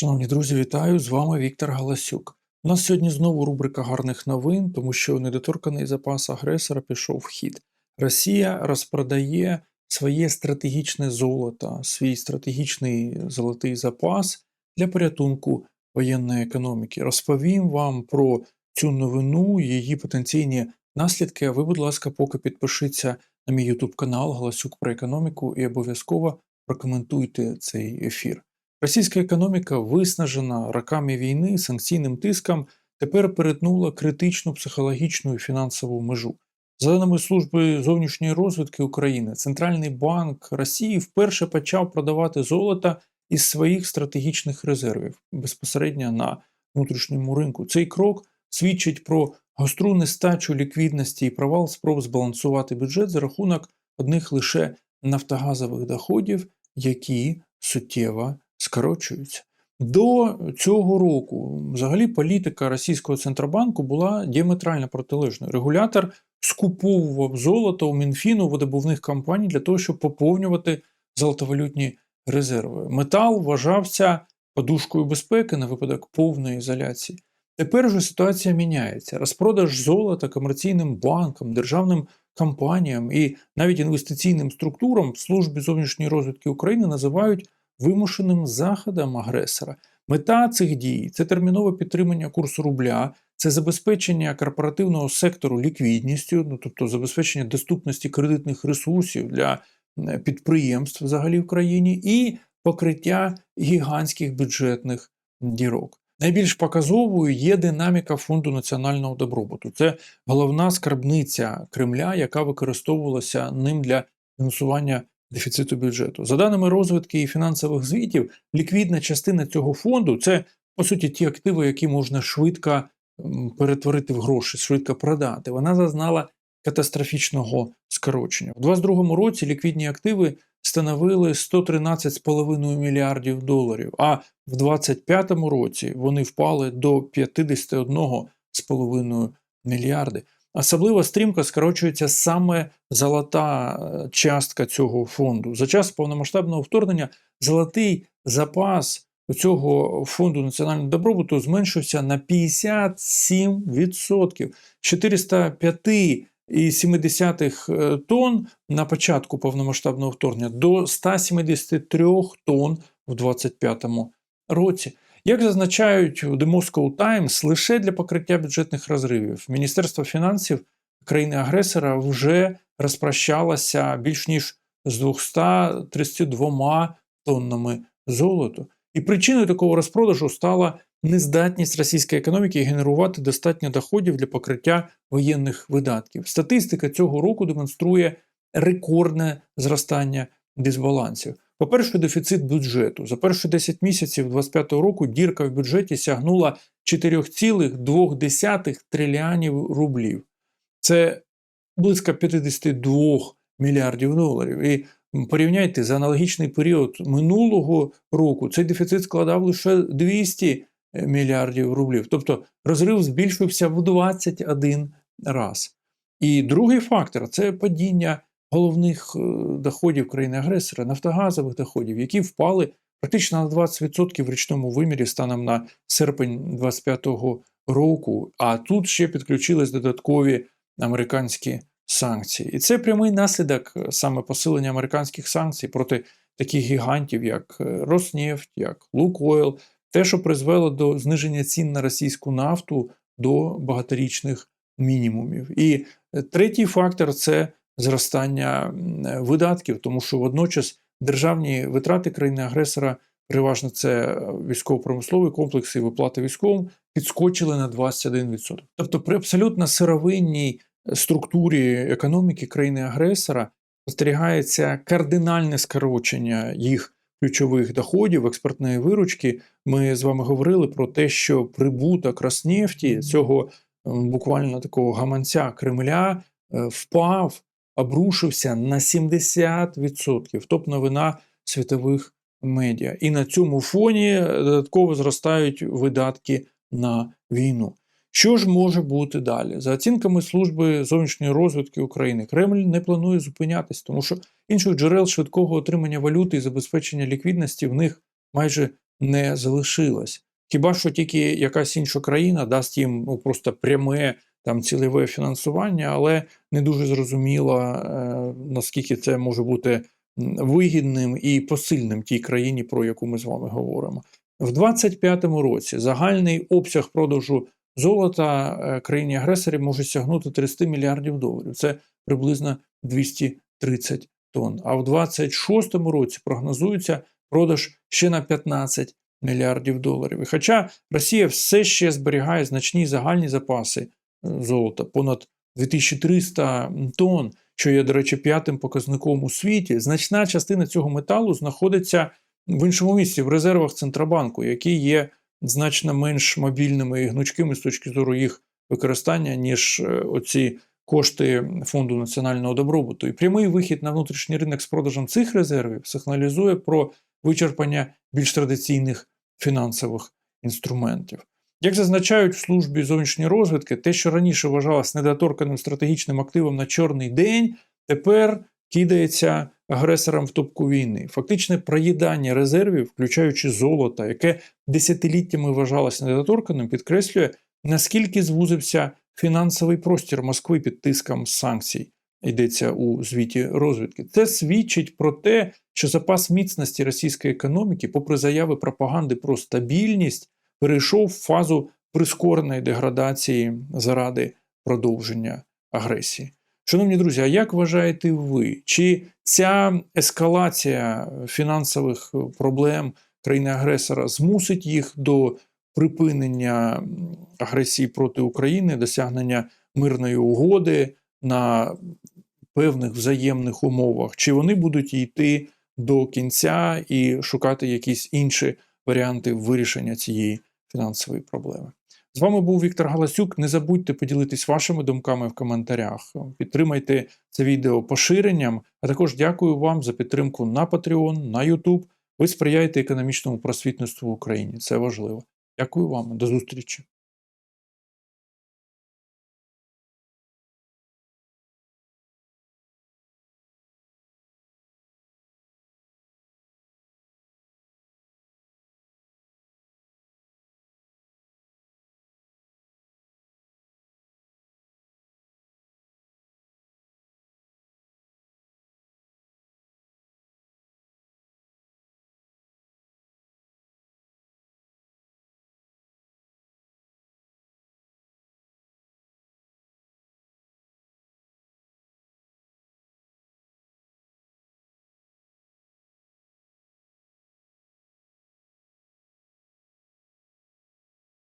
Шановні друзі, вітаю! З вами Віктор Галасюк. У нас сьогодні знову рубрика гарних новин, тому що недоторканий запас агресора пішов в хід. Росія розпродає своє стратегічне золото, свій стратегічний золотий запас для порятунку воєнної економіки. Розповім вам про цю новину, її потенційні наслідки. А ви, будь ласка, поки підпишіться на мій YouTube канал Галасюк про економіку і обов'язково прокоментуйте цей ефір. Російська економіка, виснажена роками війни, санкційним тиском, тепер перетнула критичну психологічну і фінансову межу. За даними служби зовнішньої розвідки України, Центральний банк Росії вперше почав продавати золото із своїх стратегічних резервів безпосередньо на внутрішньому ринку. Цей крок свідчить про гостру нестачу ліквідності і провал спроб збалансувати бюджет за рахунок одних лише нафтогазових доходів, які суттєво скорочуються. До цього року взагалі політика російського центробанку була діаметрально протилежною. Регулятор скуповував золото у Мінфіну видобувних компаній для того, щоб поповнювати золотовалютні резерви. Метал вважався подушкою безпеки на випадок повної ізоляції. Тепер же ситуація міняється. Розпродаж золота комерційним банкам, державним компаніям і навіть інвестиційним структурам в службі зовнішньої розвідки України називають вимушеним заходом агресора. Мета цих дій це термінове підтримання курсу рубля, це забезпечення корпоративного сектору ліквідністю, ну тобто забезпечення доступності кредитних ресурсів для підприємств взагалі в країні, і покриття гігантських бюджетних дірок. Найбільш показовою є динаміка фонду національного добробуту. Це головна скарбниця Кремля, яка використовувалася ним для фінансування дефіциту бюджету. За даними розвитки і фінансових звітів, ліквідна частина цього фонду це по суті ті активи, які можна швидко перетворити в гроші, швидко продати. Вона зазнала катастрофічного скорочення. У 2022 році ліквідні активи становили 113,5 мільярдів доларів, а в 2025 році вони впали до 51,5 мільярди. Особливо стрімко скорочується саме золота е, частка цього фонду. За час повномасштабного вторгнення золотий запас цього фонду національного добробуту зменшився на 57%. 405,7 е, тонн на початку повномасштабного вторгнення до 173 тонн в 2025 році. Як зазначають у The Moscow Times, лише для покриття бюджетних розривів Міністерство фінансів країни-агресора вже розпрощалося більш ніж з 232 тоннами золоту. І причиною такого розпродажу стала нездатність російської економіки генерувати достатньо доходів для покриття воєнних видатків. Статистика цього року демонструє рекордне зростання дисбалансів. По-перше, дефіцит бюджету. За перші 10 місяців 2025 року дірка в бюджеті сягнула 4,2 трильйонів рублів. Це близько 52 мільярдів доларів. І порівняйте за аналогічний період минулого року цей дефіцит складав лише 200 мільярдів рублів. Тобто розрив збільшився в 21 раз. І другий фактор це падіння головних е, доходів країни-агресора, нафтогазових доходів, які впали практично на 20% в річному вимірі станом на серпень 2025 року. А тут ще підключились додаткові американські санкції. І це прямий наслідок е, саме посилення американських санкцій проти таких гігантів, як е, Роснефть, як Лукойл, те, що призвело до зниження цін на російську нафту до багаторічних мінімумів. І третій фактор це зростання видатків, тому що водночас державні витрати країни-агресора, переважно це військово-промисловий комплекс і виплати військовим, підскочили на 21%. Тобто, при абсолютно сировинній структурі економіки країни-агресора спостерігається кардинальне скорочення їх. Ключових доходів експортної виручки ми з вами говорили про те, що прибуток Роснефті, цього буквально такого гаманця Кремля, е, впав обрушився на 70%. Топ-новина світових медіа. І на цьому фоні додатково зростають видатки на війну. Що ж може бути далі? За оцінками служби зовнішньої розвитки України, Кремль не планує зупинятись, тому що інших джерел швидкого отримання валюти і забезпечення ліквідності в них майже не залишилось. Хіба що тільки якась інша країна дасть їм ну, просто пряме там цільове фінансування, але не дуже зрозуміло, е, наскільки це може бути вигідним і посильним тій країні, про яку ми з вами говоримо. В 25-му році загальний обсяг продажу золота е, країні-агресорі може сягнути 300 мільярдів доларів. Це приблизно 230 тонн. А в 26-му році прогнозується продаж ще на 15 мільярдів доларів. І хоча Росія все ще зберігає значні загальні запаси золота, понад 2300 тонн, що є, до речі, п'ятим показником у світі, значна частина цього металу знаходиться в іншому місці, в резервах Центробанку, які є значно менш мобільними і гнучкими з точки зору їх використання, ніж е, оці кошти Фонду національного добробуту. І прямий вихід на внутрішній ринок з продажем цих резервів сигналізує про вичерпання більш традиційних фінансових інструментів. Як зазначають в службі зовнішньої розвідки, те, що раніше вважалось недоторканим стратегічним активом на чорний день, тепер кидається агресорам в топку війни. Фактичне проїдання резервів, включаючи золото, яке десятиліттями вважалось недоторканим, підкреслює, наскільки звузився фінансовий простір Москви під тиском санкцій. Йдеться у звіті розвідки. Це свідчить про те, що запас міцності російської економіки, попри заяви пропаганди про стабільність, перейшов в фазу прискореної деградації заради продовження агресії. Шановні друзі, а як вважаєте ви, чи ця ескалація фінансових проблем країни-агресора змусить їх до припинення агресії проти України, досягнення мирної угоди на певних взаємних умовах, чи вони будуть йти до кінця і шукати якісь інші варіанти вирішення цієї фінансової проблеми? З вами був Віктор Галасюк. Не забудьте поділитись вашими думками в коментарях. Підтримайте це відео поширенням, а також дякую вам за підтримку на Patreon, на YouTube. Ви сприяєте економічному просвітництву в Україні. Це важливо. Дякую вам, до зустрічі.